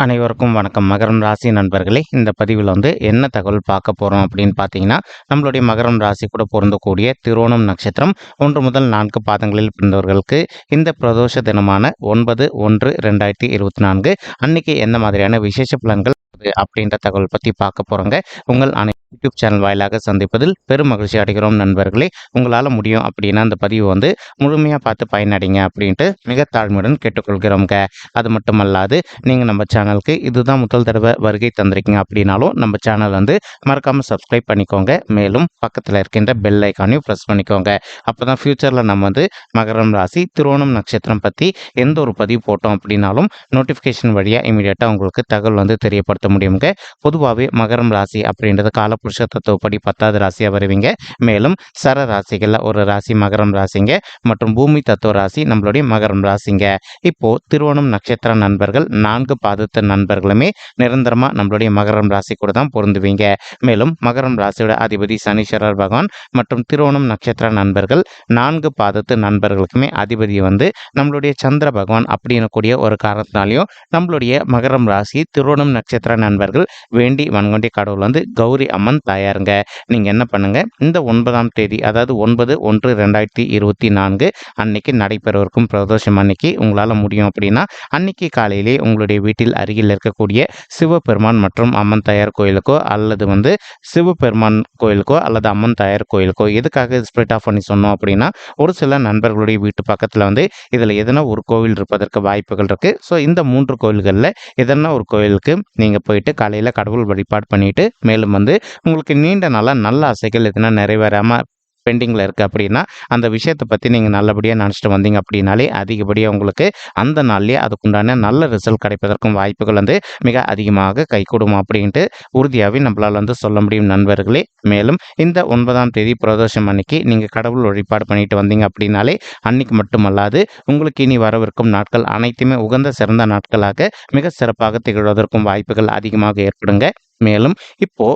அனைவருக்கும் வணக்கம். மகரம் ராசி நண்பர்களே இந்த பதிவில் வந்து என்ன தகவல் பார்க்க போகிறோம் அப்படின்னு பார்த்தீங்கன்னா நம்மளுடைய மகரம் ராசி கூட பொருந்தக்கூடிய திருவோணம் நட்சத்திரம் ஒன்று முதல் நான்கு பாதங்களில் பிறந்தவர்களுக்கு இந்த பிரதோஷ தினமான ஒன்பது ஒன்று ரெண்டாயிரத்தி இருபத்தி நான்கு அன்னைக்கு எந்த மாதிரியான விசேஷ பலன்கள் அப்படின்ற தகவல் பற்றி பார்க்க போகிறோங்க. உங்கள் அனை யூடியூப் சேனல் வாயிலாக சந்திப்பதில் பெரும் மகிழ்ச்சி அடைகிறோம் நண்பர்களே. உங்களால் முடியும் அப்படின்னா அந்த பதிவு வந்து முழுமையாக பார்த்து பயனடைங்க அப்படின்ட்டு மிக தாழ்மையுடன் கேட்டுக்கொள்கிறோங்க அது மட்டுமல்லாது நீங்கள் நம்ம சேனலுக்கு இதுதான் முதல் தடவை வருகை தந்திருக்கீங்க அப்படின்னாலும் நம்ம சேனல் வந்து மறக்காமல் சப்ஸ்கிரைப் பண்ணிக்கோங்க. மேலும் பக்கத்தில் இருக்கின்ற பெல் ஐக்கானையும் ப்ரெஸ் பண்ணிக்கோங்க. அப்போ தான் ஃப்யூச்சரில் நம்ம வந்து மகரம் ராசி திருவோணம் நட்சத்திரம் பற்றி எந்த ஒரு பதிவு போட்டோம் அப்படின்னாலும் நோட்டிஃபிகேஷன் வழியாக இமீடியட்டாக உங்களுக்கு தகவல் வந்து பயன்படுத்த முடியுங்க பொதுவாகவே மகரம் ராசி அப்படின்றது காலப்புருஷ தத்துவப்படி பத்தாவது ராசியாக வருவீங்க. மேலும் சர ராசிகளில் ஒரு ராசி மகரம் ராசிங்க. மற்றும் பூமி தத்துவ ராசி நம்மளுடைய மகரம் ராசிங்க. இப்போ திருவோணம் நட்சத்திர நண்பர்கள் நான்கு பாதத்து நண்பர்களுமே நிரந்தரமாக நம்மளுடைய மகரம் ராசி கூட தான் பொருந்துவீங்க. மேலும் மகரம் ராசியோட அதிபதி சனீஸ்வரர் பகவான் மற்றும் திருவோணம் நட்சத்திர நண்பர்கள் நான்கு பாதத்து நண்பர்களுக்குமே அதிபதி வந்து நம்மளுடைய சந்திர பகவான் அப்படின்னு கூடிய ஒரு காரணத்தினாலையும் நம்மளுடைய மகரம் ராசி திருவோணம் நட்சத்திர நண்பர்கள் வேண்டி வன்கொண்டி கடவுள் வந்து கௌரி அம்மன் தாயாருங்க. நீங்கள் என்ன பண்ணுங்கள் இந்த ஒன்பதாம் தேதி அதாவது ஒன்பது ஒன்று ரெண்டாயிரத்தி இருபத்தி நான்கு அன்னைக்கு நடைபெறவிருக்கும் பிரதோஷம் அன்னைக்கு உங்களால் முடியும் அப்படின்னா அன்னைக்கு காலையிலே உங்களுடைய வீட்டில் அருகில் இருக்கக்கூடிய சிவபெருமான் மற்றும் அம்மன் தாயார் கோயிலுக்கோ அல்லது வந்து சிவபெருமான் கோயிலுக்கோ அல்லது அம்மன் தாயார் கோயிலுக்கோ எதுக்காக ஸ்ப்ளிட் ஆஃப் பண்ணி சொன்னோம் அப்படின்னா ஒரு சில நண்பர்களுடைய வீட்டு பக்கத்தில் வந்து இதில் எதனா ஒரு கோவில் இருப்பதற்கு வாய்ப்புகள் இருக்குது ஸோ இந்த மூன்று கோயில்களில் எதனா ஒரு கோயிலுக்கு நீங்கள் போயிட்டு காலையில் கடவுள் வழிபாடு பண்ணிட்டு மேலும் வந்து உங்களுக்கு நீண்ட நாளாக நல்ல ஆசைகள் எதுனா நிறைவேறாமல் பெண்டிங்கில் இருக்குது அப்படின்னா அந்த விஷயத்தை பற்றி நீங்கள் நல்லபடியாக நினச்சிட்டு வந்தீங்க அப்படின்னாலே அதிகப்படியாக உங்களுக்கு அந்த நாள்லேயே அதுக்குண்டான நல்ல ரிசல்ட் கிடைப்பதற்கும் வாய்ப்புகள் வந்து மிக அதிகமாக கைகூடும் அப்படின்ட்டு உறுதியாகவே நம்மளால் வந்து சொல்ல முடியும் நண்பர்களே. மேலும் இந்த ஒன்பதாம் தேதி பிரதோஷம் அன்னைக்கு நீங்கள் கடவுள் வழிபாடு பண்ணிட்டு வந்தீங்க அப்படின்னாலே அன்னைக்கு மட்டுமல்லாது உங்களுக்கு இனி வரவிருக்கும் நாட்கள் அனைத்துமே உகந்த சிறந்த நாட்களாக மிக சிறப்பாக திகழ்வதற்கும் வாய்ப்புகள் அதிகமாக ஏற்படுங்க. மேலும் இப்போ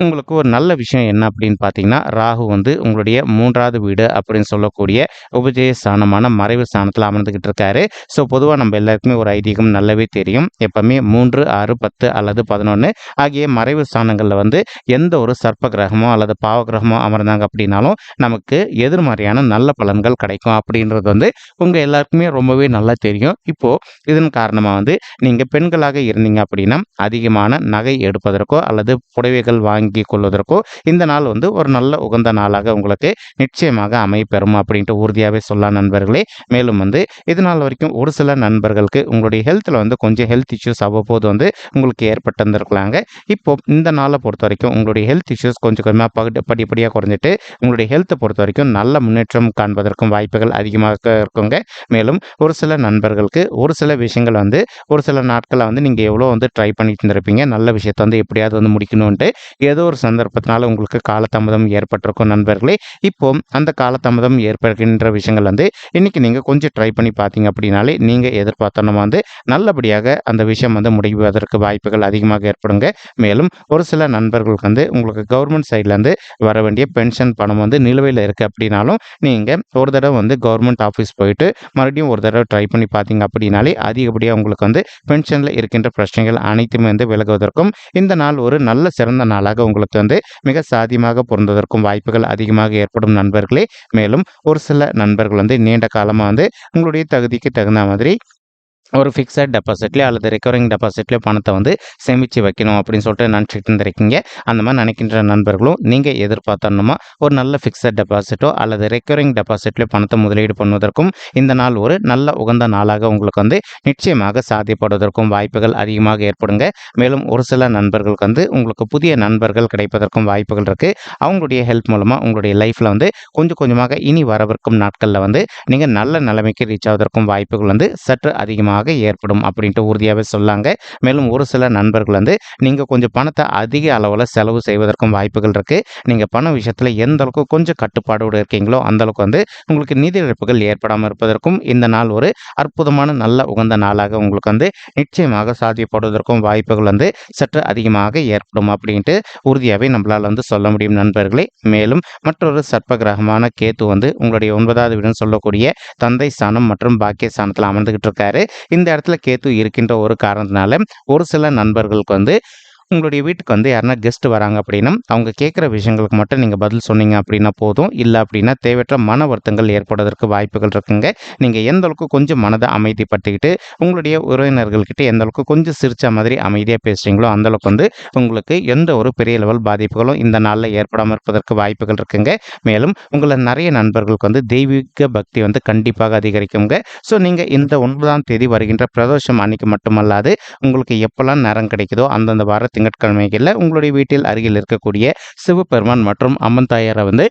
உங்களுக்கு ஒரு நல்ல விஷயம் என்ன அப்படின்னு பார்த்தீங்கன்னா ராகு வந்து உங்களுடைய மூன்றாவது வீடு அப்படின்னு சொல்லக்கூடிய உபஜய ஸ்தானமான மறைவு ஸ்தானத்தில் அமர்ந்துக்கிட்டு இருக்காரு. ஸோ பொதுவாக நம்ம எல்லாருக்குமே ஒரு ஐதீகம் நல்லாவே தெரியும். எப்பவுமே மூன்று ஆறு பத்து அல்லது பதினொன்று ஆகிய மறைவு ஸ்தானங்களில் வந்து எந்த ஒரு சர்ப்ப கிரகமோ அல்லது பாவ கிரகமோ அமர்ந்தாங்க அப்படின்னாலும் நமக்கு எதிர்மறையான நல்ல பலன்கள் கிடைக்கும் அப்படின்றது வந்து உங்கள் எல்லாருக்குமே ரொம்பவே நல்லா தெரியும். இப்போது இதன் காரணமாக வந்து நீங்கள் பெண்களாக இருந்தீங்க அப்படின்னா அதிகமான நகை எடுப்பதற்கோ அல்லது புடவைகள் வாங்கி கொள்வதற்கோ இந்த நாள் வந்து ஒரு நல்ல உகந்த நாளாக உங்களுக்கு நிச்சயமாக அமைப்பெறும் அப்படின்ட்டு உறுதியாகவே சொல்லலாம் நண்பர்களே. மேலும் வந்து இது நாள் வரைக்கும் ஒரு சில நண்பர்களுக்கு உங்களுடைய ஹெல்த்தில் வந்து கொஞ்சம் ஹெல்த் இஷ்யூஸ் அவ்வப்போது வந்து உங்களுக்கு ஏற்பட்டிருந்திருக்கலாங்க. இப்போ இந்த நாளை பொறுத்த வரைக்கும் உங்களுடைய ஹெல்த் இஷ்யூஸ் கொஞ்சம் கொஞ்சமாக படி படிப்படியாக குறைஞ்சிட்டு உங்களுடைய ஹெல்த்தை பொறுத்த வரைக்கும் நல்ல முன்னேற்றம் காண்பதற்கும் வாய்ப்புகள் அதிகமாக இருக்குங்க. மேலும் ஒரு சில நண்பர்களுக்கு ஒரு சில விஷயங்கள் வந்து ஒரு சில நாட்களில் வந்து நீங்கள் எவ்வளோ வந்து ட்ரை பண்ணிட்டு இருந்திருப்பீங்க நல்ல விஷயத்தை வந்து எப்படி எப்படியாவது வந்து முடிக்கணும்ன்ட்டு ஏதோ ஒரு சந்தர்ப்பத்தினால உங்களுக்கு காலதாமதம் ஏற்பட்டிருக்கும் நண்பர்களே. இப்போ அந்த காலதாமதம் ஏற்படுகின்ற விஷயங்கள் வந்து இன்னைக்கு நீங்கள் கொஞ்சம் ட்ரை பண்ணி பார்த்தீங்க அப்படின்னாலே நீங்கள் எதிர்பார்த்தனமா வந்து நல்லபடியாக அந்த விஷயம் வந்து முடிவதற்கு வாய்ப்புகள் அதிகமாக ஏற்படுங்க. மேலும் ஒரு சில நண்பர்களுக்கு வந்து உங்களுக்கு கவர்மெண்ட் சைட்லேருந்து வர வேண்டிய பென்ஷன் பணம் வந்து நிலுவையில் இருக்குது அப்படின்னாலும் நீங்கள் ஒரு தடவை வந்து கவர்மெண்ட் ஆஃபீஸ் போயிட்டு மறுபடியும் ஒரு தடவை ட்ரை பண்ணி பார்த்தீங்க அப்படின்னாலே அதிகப்படியாக உங்களுக்கு வந்து பென்ஷனில் இருக்கின்ற பிரச்சனைகள் அனைத்துமே வந்து விலகுவதற்கும் இந்த நாள் ஒரு நல்ல சிறந்த நாளாக உங்களுக்கு வந்து மிக சாதியமாக பொருந்ததற்கும் வாய்ப்புகள் அதிகமாக ஏற்படும் நண்பர்களே. மேலும் ஒரு சில நண்பர்கள் வந்து நீண்ட காலமாக வந்து உங்களுடைய தகுதிக்கு தகுந்த மாதிரி ஒரு ஃபிக்ஸட் டெபாசிட்லேயோ அல்லது ரெக்கரிங் டெபாசிட்லேயோ பணத்தை வந்து சேமித்து வைக்கணும் அப்படின்னு சொல்லிட்டு நினச்சிட்டு இருந்திருக்கீங்க. அந்த மாதிரி நினைக்கின்ற நண்பர்களும் நீங்கள் எதிர்பார்த்தணுமா ஒரு நல்ல ஃபிக்ஸட் டெபாசிட்டோ அல்லது ரெக்கரிங் டெபாசிட்லேயோ பணத்தை முதலீடு பண்ணுவதற்கும் இந்த நாள் ஒரு நல்ல உகந்த நாளாக உங்களுக்கு வந்து நிச்சயமாக சாத்தியப்படுவதற்கும் வாய்ப்புகள் அதிகமாக ஏற்படுங்க. மேலும் ஒரு சில நண்பர்களுக்கு வந்து உங்களுக்கு புதிய நண்பர்கள் கிடைப்பதற்கும் வாய்ப்புகள் இருக்குது அவங்களுடைய ஹெல்ப் மூலமாக உங்களுடைய லைஃப்பில் வந்து கொஞ்சம் கொஞ்சமாக இனி வரவிருக்கும் நாட்களில் வந்து நீங்கள் நல்ல நிலைமைக்கு ரீச் ஆவதற்கும் வாய்ப்புகள் வந்து சற்று அதிகமாக அதிகமாக ஏற்படும் அப்படின்ட்டு உறுதியாகவே சொல்லாங்க. மேலும் ஒரு சில நண்பர்கள் வந்து நீங்கள் கொஞ்சம் பணத்தை அதிக அளவில் செலவு செய்வதற்கும் வாய்ப்புகள் இருக்குது நீங்கள் பண விஷயத்தில் எந்த அளவுக்கு கொஞ்சம் கட்டுப்பாடோடு இருக்கீங்களோ அந்தளவுக்கு வந்து உங்களுக்கு நிதி இழப்புகள் ஏற்படாமல் இருப்பதற்கும் இந்த நாள் ஒரு அற்புதமான நல்ல உகந்த நாளாக உங்களுக்கு வந்து நிச்சயமாக சாத்தியப்படுவதற்கும் வாய்ப்புகள் வந்து சற்று அதிகமாக ஏற்படும் அப்படின்ட்டு உறுதியாகவே நம்மளால் வந்து சொல்ல முடியும் நண்பர்களே. மேலும் மற்றொரு சர்ப்ப கிரகமான கேத்து வந்து உங்களுடைய ஒன்பதாவது வீடுன்னு சொல்லக்கூடிய தந்தை ஸ்தானம் மற்றும் பாக்கிய ஸ்தானத்தில் அமர்ந்துகிட்டு இருக்காரு. இந்த இடத்துல கேத்து இருக்கின்ற ஒரு காரணத்தினால ஒரு சில நண்பர்களுக்கு வந்து உங்களுடைய வீட்டுக்கு வந்து யாருன்னா கெஸ்ட் வராங்க அப்படின்னா அவங்க கேட்குற விஷயங்களுக்கு மட்டும் நீங்கள் பதில் சொன்னீங்க அப்படின்னா போதும். இல்லை அப்படின்னா தேவையற்ற மன வருத்தங்கள் ஏற்படுவதற்கு வாய்ப்புகள் இருக்குங்க. நீங்கள் எந்த அளவுக்கு கொஞ்சம் மனதை அமைதிப்படுத்திக்கிட்டு உங்களுடைய உறவினர்கள்கிட்ட எந்த அளவுக்கு கொஞ்சம் சிரித்த மாதிரி அமைதியாக பேசுகிறீங்களோ அந்த அளவுக்கு வந்து உங்களுக்கு எந்த ஒரு பெரிய லெவல் பாதிப்புகளும் இந்த நாளில் ஏற்படாமல் இருப்பதற்கு வாய்ப்புகள் இருக்குங்க. மேலும் உங்களை நிறைய நண்பர்களுக்கு வந்து தெய்வீக பக்தி வந்து கண்டிப்பாக அதிகரிக்குங்க. ஸோ நீங்கள் இந்த ஒன்பதாம் தேதி வருகின்ற பிரதோஷம் அன்னைக்கு மட்டுமல்லாது உங்களுக்கு எப்போல்லாம் நேரம் கிடைக்குதோ அந்தந்த வார திங்கட்கிழமைகளில் உங்களுடைய வீட்டில் அருகில் இருக்கக்கூடிய சிவபெருமான் மற்றும் அம்மன் தாயாரை வந்து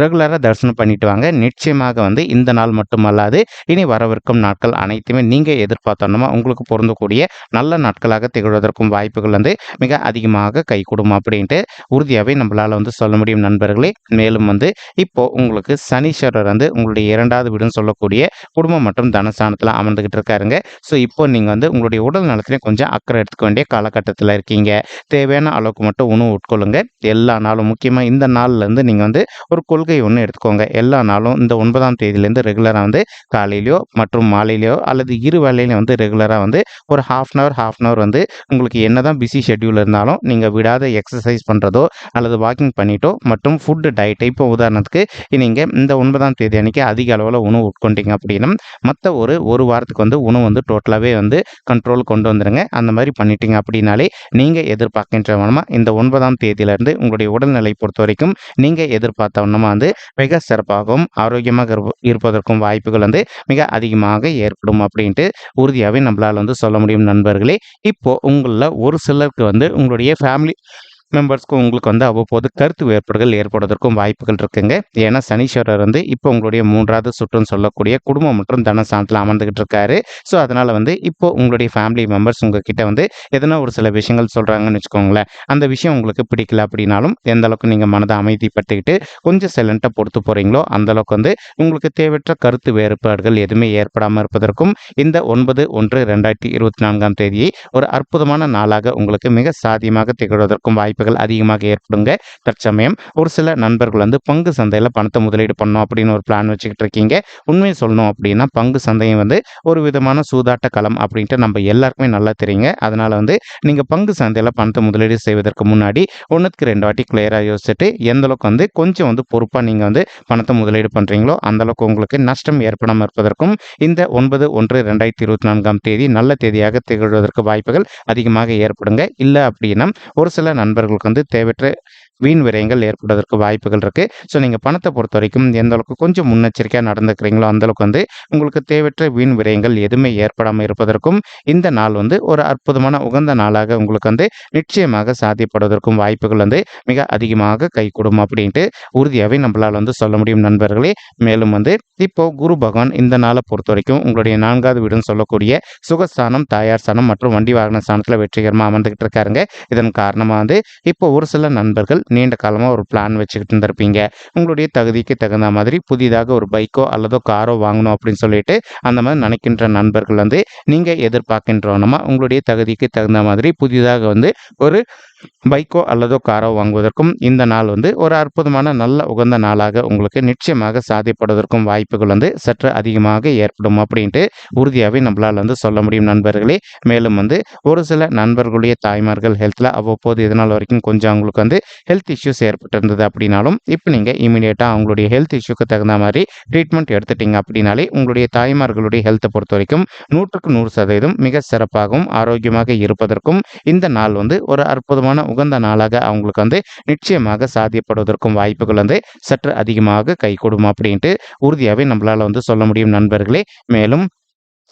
ரெகுலராக தரிசனம் பண்ணிட்டு வாங்க. நிச்சயமாக வந்து இந்த நாள் மட்டுமல்லாது இனி வரவிருக்கும் நாட்கள் அனைத்துமே நீங்கள் எதிர்பார்த்தோன்னா உங்களுக்கு பொருந்தக்கூடிய நல்ல நாட்களாக திகழ்வதற்கும் வாய்ப்புகள் வந்து மிக அதிகமாக கை கொடுக்கும் அப்படின்ட்டு உறுதியாகவே நம்மளால் வந்து சொல்ல முடியும் நண்பர்களே. மேலும் வந்து இப்போது உங்களுக்கு சனீஸ்வரர் வந்து உங்களுடைய இரண்டாவது வீடுன்னு சொல்லக்கூடிய குடும்பம் மற்றும் தனஸ்தானத்தில் அமர்ந்துக்கிட்டு இருக்காருங்க. ஸோ இப்போ நீங்கள் வந்து உங்களுடைய உடல் நலத்திலே கொஞ்சம் அக்கறை எடுத்துக்க வேண்டிய காலகட்டத்தில் இருக்கீங்க. தேவையான அளவுக்கு மட்டும் உணவு உட்கொள்ளுங்க. எல்லா நாளும் முக்கியமாக இந்த நாள்லேருந்து நீங்கள் வந்து ஒரு கொள்கை ஒன்று எடுத்துக்கோங்க. எல்லா நாளும் இந்த ஒன்பதாம் தேதியிலேருந்து ரெகுலராக வந்து காலையிலையோ மற்றும் மாலையிலையோ அல்லது இரு வேலையிலையும் வந்து ரெகுலராக வந்து ஒரு half an hour half an hour வந்து உங்களுக்கு என்ன தான் பிஸி ஷெட்யூல் இருந்தாலும் நீங்கள் விடாத எக்ஸசைஸ் பண்ணுறதோ அல்லது வாக்கிங் பண்ணிட்டோ மற்றும் ஃபுட்டு டயட் இப்போ உதாரணத்துக்கு நீங்கள் இந்த ஒன்பதாம் தேதி அன்றைக்கி அதிக அளவில் உணவு உட்கொண்டீங்க அப்படின்னா மற்ற ஒரு ஒரு வாரத்துக்கு வந்து உணவு வந்து டோட்டலாகவே வந்து கண்ட்ரோல் கொண்டு வந்துடுங்க அந்த மாதிரி பண்ணிட்டீங்க அப்படின்னாலே நீங்கள் எதிர்பார்க்கின்ற வண்ணமாக இந்த ஒன்பதாம் தேதியிலிருந்து உங்களுடைய உடல்நிலை பொறுத்த வரைக்கும் நீங்கள் எதிர்பார்த்த வண்ணமாக வந்து மிக சிறப்பாகவும் ஆரோக்கியமாக இருப்பதற்கும் வாய்ப்புகள் வந்து மிக அதிகமாக ஏற்படும் அப்படின்ட்டு உறுதியாகவே நம்மளால் வந்து சொல்ல முடியும் நண்பர்களே. இப்போது உங்களில் ஒரு சிலருக்கு வந்து உங்களுடைய ஃபேமிலி மெம்பர்ஸ்க்கும் உங்களுக்கு வந்து அவ்வப்போது கருத்து வேறுபாடுகள் ஏற்படுவதற்கும் வாய்ப்புகள் இருக்குங்க. ஏன்னா சனீஸ்வரர் வந்து இப்போ உங்களுடைய மூன்றாவது சுற்றுன்னு சொல்லக்கூடிய குடும்பம் மற்றும் தனசானத்தில் அமர்ந்துகிட்டு இருக்காரு. ஸோ அதனால் வந்து இப்போ உங்களுடைய ஃபேமிலி மெம்பர்ஸ் உங்ககிட்ட வந்து எதனா ஒரு சில விஷயங்கள் சொல்கிறாங்கன்னு வச்சுக்கோங்களேன். அந்த விஷயம் உங்களுக்கு பிடிக்கல அப்படின்னாலும் எந்த அளவுக்கு நீங்கள் மனதை அமைதிப்படுத்திக்கிட்டு கொஞ்சம் சைலண்ட்டாக பொறுத்து போகிறீங்களோ அந்தளவுக்கு வந்து உங்களுக்கு தேவையற்ற கருத்து வேறுபாடுகள் எதுவுமே ஏற்படாமல் இருப்பதற்கும் இந்த ஒன்பது ஒன்று ரெண்டாயிரத்தி இருபத்தி நான்காம் தேதியை ஒரு அற்புதமான நாளாக உங்களுக்கு மிக சாதியமாக திகழ்வதற்கும் வாய்ப்பு வாய்ப்புகள் அதிகமாக ஏற்படுங்க. தற்சமயம் ஒரு சில நண்பர்கள் வந்து பங்கு சந்தையில் பணத்தை முதலீடு பண்ணும் அப்படின்னு ஒரு பிளான் வச்சுக்கிட்டு இருக்கீங்க. உண்மையை சொல்லணும் அப்படின்னா பங்கு சந்தையும் வந்து ஒரு விதமான சூதாட்ட களம் அப்படின்ட்டு நம்ம எல்லாருக்குமே நல்லா தெரியுங்க. அதனால வந்து நீங்கள் பங்கு சந்தையில் பணத்தை முதலீடு செய்வதற்கு முன்னாடி ஒன்றுக்கு ரெண்டு வாட்டி கிளியராக யோசிச்சுட்டு எந்த அளவுக்கு வந்து கொஞ்சம் வந்து பொறுப்பாக நீங்கள் வந்து பணத்தை முதலீடு பண்ணுறீங்களோ அந்த அளவுக்கு உங்களுக்கு நஷ்டம் ஏற்படாமல் இருப்பதற்கும் இந்த ஒன்பது ஒன்று ரெண்டாயிரத்தி இருபத்தி நான்காம் தேதி நல்ல தேதியாக திகழ்வதற்கு வாய்ப்புகள் அதிகமாக ஏற்படுங்க. இல்லை அப்படின்னா ஒரு சில நண்பர்கள் அவர்களுக்கு வந்து தேவையற்ற வீண் விரயங்கள் ஏற்படுவதற்கு வாய்ப்புகள் இருக்குது ஸோ நீங்கள் பணத்தை பொறுத்த வரைக்கும் எந்த அளவுக்கு கொஞ்சம் முன்னெச்சரிக்கையாக நடந்துக்கிறீங்களோ அந்த அளவுக்கு வந்து உங்களுக்கு தேவையற்ற வீண் விரயங்கள் எதுவுமே ஏற்படாமல் இருப்பதற்கும் இந்த நாள் வந்து ஒரு அற்புதமான உகந்த நாளாக உங்களுக்கு வந்து நிச்சயமாக சாத்தியப்படுவதற்கும் வாய்ப்புகள் வந்து மிக அதிகமாக கைகூடும் அப்படின்ட்டு உறுதியாகவே நம்மளால் வந்து சொல்ல முடியும் நண்பர்களே. மேலும் வந்து இப்போ குரு பகவான் இந்த நாளை பொறுத்த வரைக்கும் உங்களுடைய நான்காவது வீடுன்னு சொல்லக்கூடிய சுகஸ்தானம் தாயார் ஸ்தானம் மற்றும் வண்டி வாகன ஸ்தானத்தில் வெற்றிகரமாக அமர்ந்துகிட்டு இருக்காருங்க. இதன் காரணமாக வந்து இப்போ ஒரு சில நண்பர்கள் நீண்ட காலமாக ஒரு பிளான் வச்சுக்கிட்டு இருந்திருப்பீங்க. உங்களுடைய தகுதிக்கு தகுந்த மாதிரி புதிதாக ஒரு பைக்கோ அல்லதோ காரோ வாங்கணும் அப்படின்னு சொல்லிட்டு அந்த மாதிரி நினைக்கின்ற நண்பர்கள் வந்து நீங்கள் எதிர்பார்க்கின்றோனமா உங்களுடைய தகுதிக்கு தகுந்த மாதிரி புதிதாக வந்து ஒரு பைக்கோ அல்லதோ காரோ வாங்குவதற்கும் இந்த நாள் வந்து ஒரு அற்புதமான நல்ல உகந்த நாளாக உங்களுக்கு நிச்சயமாக சாதிப்படுவதற்கும் வாய்ப்புகள் வந்து சற்று அதிகமாக ஏற்படும் அப்படின்ட்டு உறுதியாகவே நம்மளால் வந்து சொல்ல முடியும் நண்பர்களே. மேலும் வந்து ஒரு சில நண்பர்களுடைய தாய்மார்கள் ஹெல்த்தில் அவ்வப்போது இதனால் வரைக்கும் கொஞ்சம் அவங்களுக்கு வந்து ஹெல்த் இஷ்யூஸ் ஏற்பட்டிருந்தது அப்படின்னாலும் இப்போ நீங்கள் இமீடியட்டாக அவங்களுடைய ஹெல்த் இஷ்யூக்கு தகுந்த மாதிரி ட்ரீட்மெண்ட் எடுத்துட்டீங்க அப்படின்னாலே உங்களுடைய தாய்மார்களுடைய ஹெல்த்தை பொறுத்த வரைக்கும் நூற்றுக்கு நூறு சதவீதம் மிக சிறப்பாகவும் ஆரோக்கியமாக இருப்பதற்கும் இந்த நாள் வந்து ஒரு அற்புதமான உகந்த நாளாக அவங்களுக்கு வந்து நிச்சயமாக சாத்தியப்படுவதற்கும் வாய்ப்புகள் வந்து சற்று அதிகமாக கைகூடும் அப்படின்ட்டு உறுதியாகவே நம்மளால் வந்து சொல்ல முடியும் நண்பர்களே. மேலும்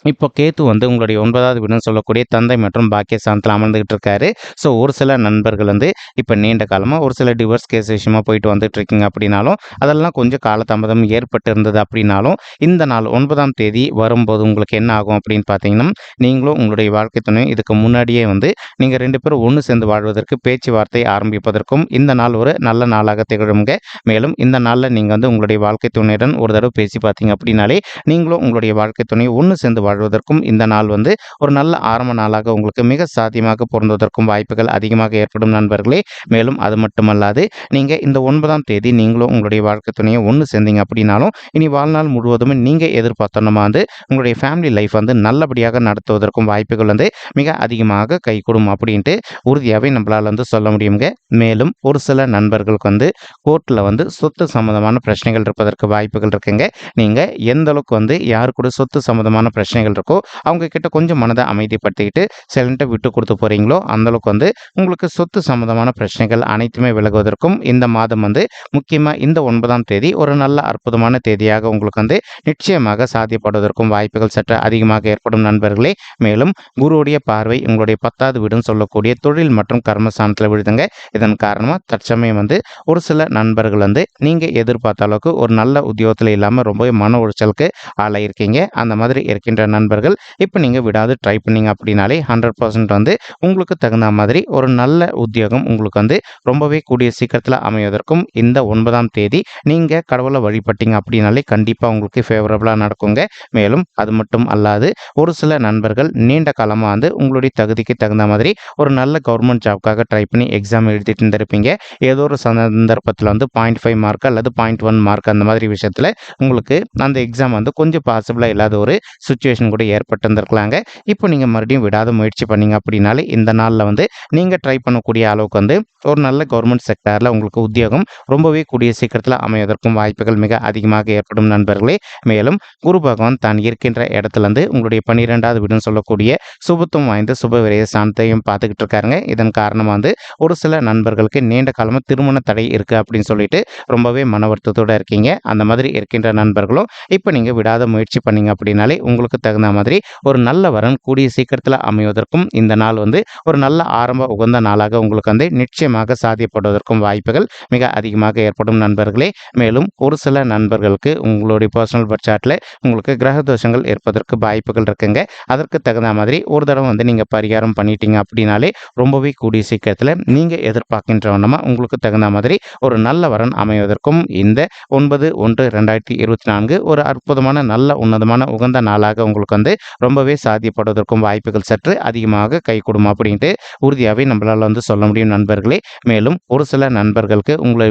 இப்போ கேத்து வந்து உங்களுடைய ஒன்பதாவது வீடுன்னு சொல்லக்கூடிய தந்தை மற்றும் பாக்கியஸ்தானத்தில் அமர்ந்துகிட்டு இருக்காரு ஸோ ஒரு சில நண்பர்கள் வந்து இப்போ நீண்ட காலமாக ஒரு சில டிவோர்ஸ் கேஸ் விஷயமா போயிட்டு வந்துட்டு இருக்கீங்க அப்படின்னாலும் அதெல்லாம் கொஞ்சம் காலதாமதம் ஏற்பட்டு இருந்தது அப்படின்னாலும் இந்த நாள் ஒன்பதாம் தேதி வரும்போது உங்களுக்கு என்ன ஆகும் அப்படின்னு பார்த்தீங்கன்னா நீங்களும் உங்களுடைய வாழ்க்கை துணை இதுக்கு முன்னாடியே வந்து நீங்கள் ரெண்டு பேரும் ஒன்று சேர்ந்து வாழ்வதற்கு பேச்சுவார்த்தை ஆரம்பிப்பதற்கும் இந்த நாள் ஒரு நல்ல நாளாக திகழுங்க மேலும் இந்த நாளில் நீங்கள் வந்து உங்களுடைய வாழ்க்கை துணையுடன் ஒரு தடவை பேசி பார்த்தீங்க அப்படின்னாலே நீங்களும் உங்களுடைய வாழ்க்கை துணை ஒன்று சேர்ந்து வாழ்வதற்கும் இந்த நாள் வந்து ஒரு நல்ல ஆரம்ப நாளாக உங்களுக்கு மிக சாத்தியமாக பொருந்துவதற்கும் வாய்ப்புகள் அதிகமாக ஏற்படும் நண்பர்களே. மேலும் அது மட்டுமல்லாது நீங்கள் இந்த ஒன்பதாம் தேதி நீங்களும் உங்களுடைய வாழ்க்கை துணையை ஒன்று சேர்ந்தீங்க அப்படின்னாலும் இனி வாழ்நாள் முழுவதும் நீங்கள் எதிர்பார்த்தோன்னா வந்து உங்களுடைய ஃபேமிலி லைஃப் வந்து நல்லபடியாக நடத்துவதற்கும் வாய்ப்புகள் வந்து மிக அதிகமாக கைகூடும் அப்படின்ட்டு உறுதியாகவே நம்மளால் வந்து சொல்ல முடியுங்க மேலும் ஒரு சில நண்பர்களுக்கு வந்து கோர்ட்டில் வந்து சொத்து சம்மந்தமான பிரச்சனைகள் இருப்பதற்கு வாய்ப்புகள் இருக்குங்க. நீங்கள் எந்த அளவுக்கு வந்து யார் கூட சொத்து சம்மந்தமான பிரச்சனை பிரச்சனைகள் இருக்கோ அவங்க கிட்ட கொஞ்சம் மனதை அமைதிப்படுத்திக்கிட்டு சைலண்ட்டாக விட்டு கொடுத்து போகிறீங்களோ அந்தளவுக்கு வந்து உங்களுக்கு சொத்து சம்மந்தமான பிரச்சனைகள் அனைத்துமே விலகுவதற்கும் இந்த மாதம் வந்து முக்கியமாக இந்த ஒன்பதாம் தேதி ஒரு நல்ல அற்புதமான தேதியாக உங்களுக்கு வந்து நிச்சயமாக சாத்தியப்படுவதற்கும் வாய்ப்புகள் சற்று அதிகமாக ஏற்படும் நண்பர்களே. மேலும் குருவுடைய பார்வை உங்களுடைய பத்தாவது வீடுன்னு சொல்லக்கூடிய தொழில் மற்றும் கர்மஸ்தானத்தில் விழுதுங்க. இதன் காரணமாக தற்சமயம் வந்து ஒரு சில நண்பர்கள் வந்து நீங்கள் எதிர்பார்த்த அளவுக்கு ஒரு நல்ல உத்தியோகத்தில் இல்லாமல் ரொம்பவே மன உளைச்சலுக்கு ஆளாயிருக்கீங்க. அந்த மாதிரி இருக்கின்ற நண்பர்கள் இப்போ நீங்கள் விடாது ட்ரை பண்ணிங்க அப்படின்னாலே ஹண்ட்ரட் பர்சன்ட் வந்து உங்களுக்கு தகுந்த மாதிரி ஒரு நல்ல உத்தியோகம் உங்களுக்கு வந்து ரொம்பவே கூடிய சீக்கிரத்தில் அமைவதற்கும் இந்த ஒன்பதாம் தேதி நீங்கள் கடவுளை வழிபட்டீங்க அப்படின்னாலே கண்டிப்பாக உங்களுக்கு ஃபேவரபுளாக நடக்குங்க. மேலும் அது மட்டும் அல்லாது ஒரு சில நண்பர்கள் நீண்ட காலமாக வந்து உங்களுடைய தகுதிக்கு தகுந்த மாதிரி ஒரு நல்ல கவர்மெண்ட் ஜாப்க்காக ட்ரை பண்ணி எக்ஸாம் எழுதிட்டு இருந்திருப்பீங்க. ஏதோ ஒரு சந்தர்ப்பத்தில் வந்து பாயிண்ட் ஃபைவ் மார்க் அல்லது பாயிண்ட் ஒன் மார்க் அந்த மாதிரி விஷயத்தில் உங்களுக்கு அந்த எக்ஸாம் வந்து கொஞ்சம் பாசிபிளாக இல்லாத ஒரு சுச்சுவேஷன் கூட ஏற்பட்டிருந்திருக்கலாங்க. இப்போ நீங்கள் மறுபடியும் விடாத முயற்சி பண்ணீங்க அப்படின்னாலே இந்த நாளில் வந்து நீங்கள் ட்ரை பண்ணக்கூடிய அளவுக்கு வந்து ஒரு நல்ல கவர்மெண்ட் செக்டாரில் உங்களுக்கு உத்தியோகம் ரொம்பவே கூடிய சீக்கிரத்தில் அமைவதற்கும் வாய்ப்புகள் மிக அதிகமாக ஏற்படும் நண்பர்களே. மேலும் குரு பகவான் தான் இருக்கின்ற இடத்துலேருந்து உங்களுடைய பன்னிரெண்டாவது வீடுன்னு சொல்லக்கூடிய சுபத்துவம் வாய்ந்த சுப விரைய சாந்தத்தையும் பார்த்துக்கிட்டு இருக்காருங்க. இதன் காரணமாக வந்து ஒரு சில நண்பர்களுக்கு நீண்ட காலமாக திருமண தடை இருக்குது அப்படின்னு சொல்லிட்டு ரொம்பவே மன வருத்தத்தோடு இருக்கீங்க. அந்த மாதிரி இருக்கின்ற நண்பர்களும் இப்போ நீங்கள் விடாத முயற்சி பண்ணீங்க அப்படின்னாலே உங்களுக்கு தகுந்த மாதிரி ஒரு நல்ல வரன் கூடிய சீக்கிரத்தில் அமைவதற்கும் இந்த நாள் வந்து ஒரு நல்ல ஆரம்ப உகந்த நாளாக உங்களுக்கு வந்து நிச்சயமாக சாத்தியப்படுவதற்கும் வாய்ப்புகள் மிக அதிகமாக ஏற்படும் நண்பர்களே. மேலும் ஒரு சில நண்பர்களுக்கு உங்களுடைய பர்சனல் பட்சாட்டில் உங்களுக்கு கிரக தோஷங்கள் ஏற்பதற்கு வாய்ப்புகள் இருக்குங்க. அதற்கு தகுந்த மாதிரி ஒரு தடவை வந்து நீங்கள் பரிகாரம் பண்ணிட்டீங்க அப்படின்னாலே ரொம்பவே கூடிய சீக்கிரத்தில் நீங்கள் எதிர்பார்க்கின்றவனமாக உங்களுக்கு தகுந்த மாதிரி ஒரு நல்ல வரன் அமைவதற்கும் இந்த ஒன்பது ஒன்று ரெண்டாயிரத்தி இருபத்தி நான்கு ஒரு அற்புதமான நல்ல உன்னதமான உகந்த நாளாக உங்களுக்கு வந்து ரொம்பவே சாத்தியப்படுவதற்கும் வாய்ப்புகள் சற்று அதிகமாக கை கொடுக்கும் அப்படின்ட்டு உறுதியாகவே நம்மளால் வந்து சொல்ல முடியும் நண்பர்களே. மேலும் ஒரு சில நண்பர்களுக்கு உங்களை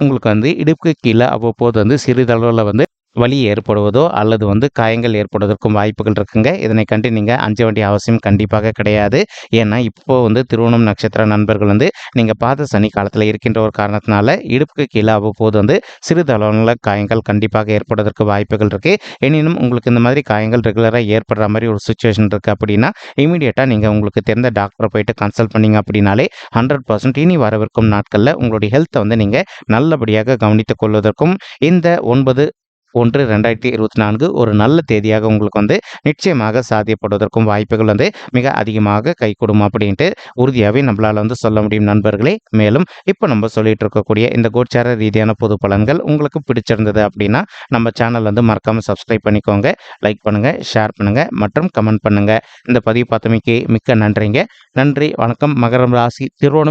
உங்களுக்கு வந்து இடுப்புக்கு கீழே அவ்வப்போது வந்து சிறிதளவில் வந்து வலி ஏற்படுவதோ அல்லது வந்து காயங்கள் ஏற்படுவதற்கும் வாய்ப்புகள் இருக்குங்க. இதனை கண்டு நீங்கள் அஞ்ச வேண்டிய அவசியம் கண்டிப்பாக கிடையாது. ஏன்னா இப்போ வந்து திருவோணம் நட்சத்திர நண்பர்கள் வந்து நீங்கள் பார்த்த சனி காலத்தில் இருக்கின்ற ஒரு காரணத்தினால இடுப்புக்கு கீழே அவ்வப்போது வந்து சிறிதளவில் காயங்கள் கண்டிப்பாக ஏற்படுவதற்கு வாய்ப்புகள் இருக்குது எனினும் உங்களுக்கு இந்த மாதிரி காயங்கள் ரெகுலராக ஏற்படுற மாதிரி ஒரு சுச்சுவேஷன் இருக்குது அப்படின்னா இமீடியட்டாக நீங்கள் உங்களுக்கு தெரிந்த டாக்டரை போயிட்டு கன்சல்ட் பண்ணிங்க அப்படின்னாலே ஹண்ட்ரட் பர்சன்ட் இனி வரவிருக்கும் நாட்களில் உங்களுடைய ஹெல்த்தை வந்து நீங்கள் நல்லபடியாக கவனித்துக் கொள்வதற்கும் இந்த ஒன்பது ஒன்று ரெண்டாயிரத்தி இருபத்தி நான்கு ஒரு நல்ல தேதியாக உங்களுக்கு வந்து நிச்சயமாக சாத்தியப்படுவதற்கும் வாய்ப்புகள் வந்து மிக அதிகமாக கைகூடும் அப்படின்ட்டு உறுதியாகவே நம்மளால் வந்து சொல்ல முடியும் நண்பர்களே. மேலும் இப்போ நம்ம சொல்லிட்டு இருக்கக்கூடிய இந்த கோச்சார ரீதியான பொது பலன்கள் உங்களுக்கு பிடிச்சிருந்தது அப்படின்னா நம்ம சேனல் வந்து மறக்காமல் சப்ஸ்கிரைப் பண்ணிக்கோங்க லைக் பண்ணுங்கள் ஷேர் பண்ணுங்கள் மற்றும் கமெண்ட் பண்ணுங்கள் இந்த பதிவு பார்த்தமைக்கு மிக்க நன்றிங்க. நன்றி வணக்கம். மகரம் ராசி திருவோணம்